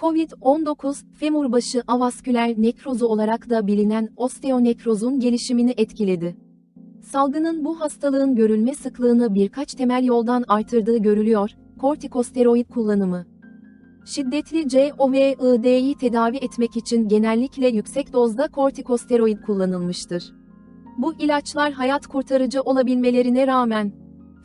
COVID-19, femur başı avasküler nekrozu olarak da bilinen osteonekrozun gelişimini etkiledi. Salgının bu hastalığın görülme sıklığını birkaç temel yoldan artırdığı görülüyor, kortikosteroid kullanımı. Şiddetli COVID'yi tedavi etmek için genellikle yüksek dozda kortikosteroid kullanılmıştır. Bu ilaçlar hayat kurtarıcı olabilmelerine rağmen,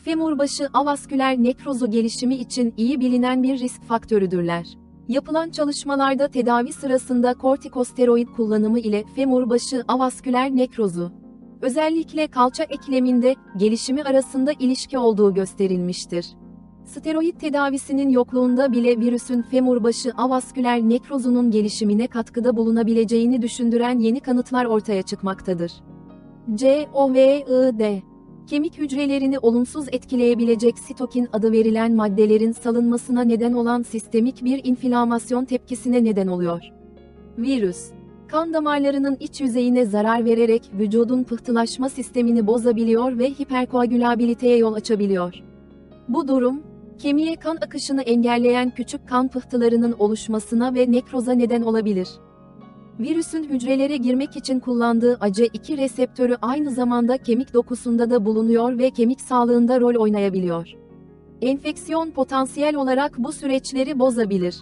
femur başı avasküler nekrozu gelişimi için iyi bilinen bir risk faktörüdürler. Yapılan çalışmalarda tedavi sırasında kortikosteroid kullanımı ile femur başı avasküler nekrozu, özellikle kalça ekleminde gelişimi arasında ilişki olduğu gösterilmiştir. Steroid tedavisinin yokluğunda bile virüsün femur başı avasküler nekrozunun gelişimine katkıda bulunabileceğini düşündüren yeni kanıtlar ortaya çıkmaktadır. COVID Kemik hücrelerini olumsuz etkileyebilecek sitokin adı verilen maddelerin salınmasına neden olan sistemik bir inflamasyon tepkisine neden oluyor. Virüs, kan damarlarının iç yüzeyine zarar vererek vücudun pıhtılaşma sistemini bozabiliyor ve hiperkoagülabiliteye yol açabiliyor. Bu durum, kemiğe kan akışını engelleyen küçük kan pıhtılarının oluşmasına ve nekroza neden olabilir. Virüsün hücrelere girmek için kullandığı ACE2 reseptörü aynı zamanda kemik dokusunda da bulunuyor ve kemik sağlığında rol oynayabiliyor. Enfeksiyon potansiyel olarak bu süreçleri bozabilir.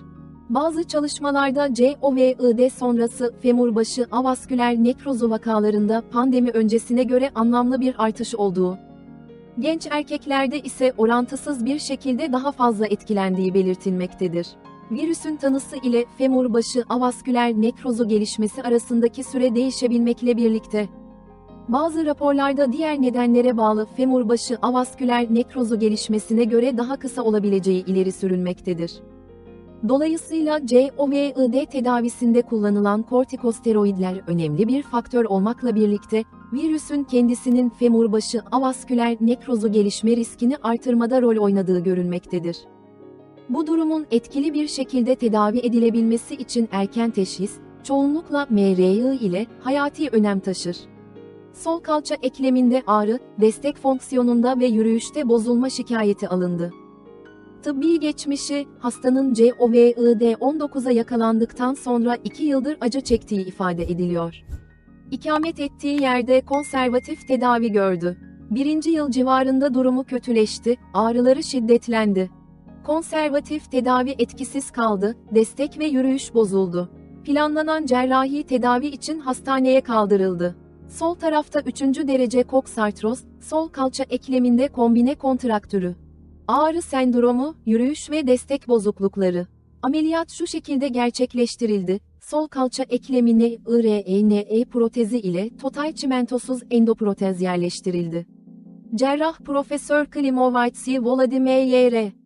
Bazı çalışmalarda COVID sonrası femur başı avasküler nekrozu vakalarında pandemi öncesine göre anlamlı bir artış olduğu, genç erkeklerde ise orantısız bir şekilde daha fazla etkilendiği belirtilmektedir. Virüsün tanısı ile femur başı avasküler nekrozu gelişmesi arasındaki süre değişebilmekle birlikte, bazı raporlarda diğer nedenlere bağlı femur başı avasküler nekrozu gelişmesine göre daha kısa olabileceği ileri sürülmektedir. Dolayısıyla COVID tedavisinde kullanılan kortikosteroidler önemli bir faktör olmakla birlikte, virüsün kendisinin femur başı avasküler nekrozu gelişme riskini artırmada rol oynadığı görülmektedir. Bu durumun etkili bir şekilde tedavi edilebilmesi için erken teşhis, çoğunlukla MRI ile hayati önem taşır. Sol kalça ekleminde ağrı, destek fonksiyonunda ve yürüyüşte bozulma şikayeti alındı. Tıbbi geçmişi, hastanın COVID-19'a yakalandıktan sonra 2 yıldır acı çektiği ifade ediliyor. İkamet ettiği yerde konservatif tedavi gördü. Birinci yıl civarında durumu kötüleşti, ağrıları şiddetlendi. Konservatif tedavi etkisiz kaldı, destek ve yürüyüş bozuldu. Planlanan cerrahi tedavi için hastaneye kaldırıldı. Sol tarafta 3. derece koksartroz, sol kalça ekleminde kombine kontraktürü. Ağrı sendromu, yürüyüş ve destek bozuklukları. Ameliyat şu şekilde gerçekleştirildi. Sol kalça eklemine IRENE protezi ile total çimentosuz endoprotez yerleştirildi. Cerrah Profesör Klimovitsi Volodymyr